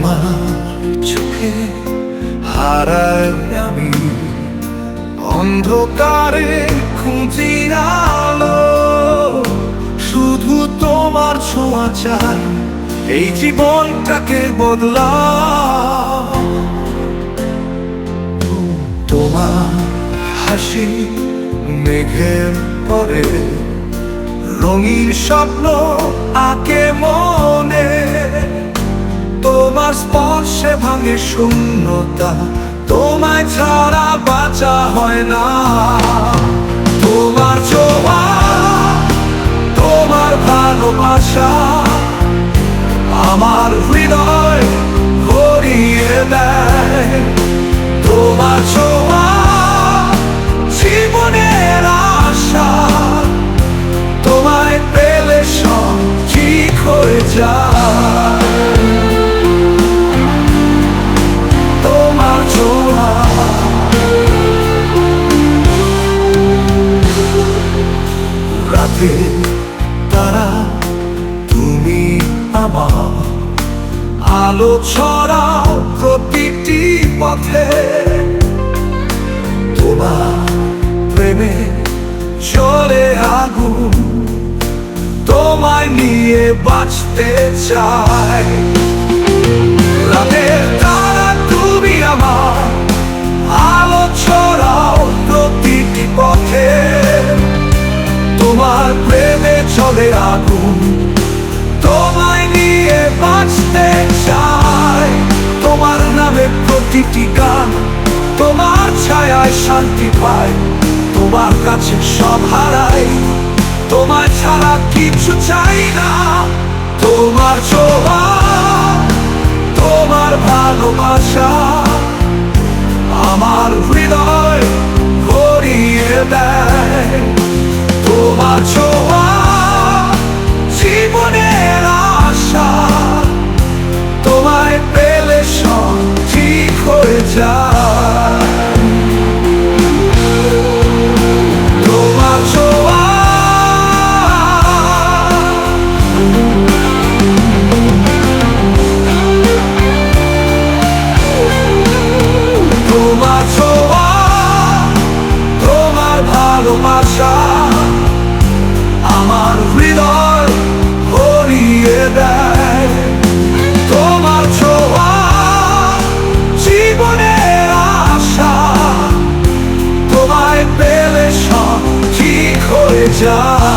তোমার চোখে হারাই আমি। অন্ধকারে খুঁজি আলো, শুধু তোমার ছোঁয়া চাই। এই জীবনটাকে বদলা তোমার হাসি মেঘের পরে রঙিন স্বপ্ন আঁকে তোমার স্পর্শে ভাঙে শূন্যতা। তোমায় ছাড়া বাঁচা হয় না। তোমার ছোঁয়া, তোমার ভালোবাসা, আমার হৃদয় ভরিয়ে দেয়। তোমার ছোঁয়া রাতে তারা, তুমি আমার। আলো ছড়াও প্রতিটি পথে। তোমার প্রেমে চলে আগুন। তোমায় নিয়ে বাঁচতে চাই। রাতের প্রেমে আগুন তোমায় নিয়ে বাঁচতে চাই। তোমার নামে প্রতিটি গান, তোমার ছায়ায় শান্তি পায় তোমার কাছে সব হারাই। তোমার ছাড়া কিছু চাই না। তোমার ছোঁয়া তোমার ভালোবাসা, আমার হৃদয় ভরিয়ে দেয়। তোমার ছোঁয়া যায় তোমার ছোঁয়া তোমার ছোঁয়া তোমার ভালোবাসা। 家。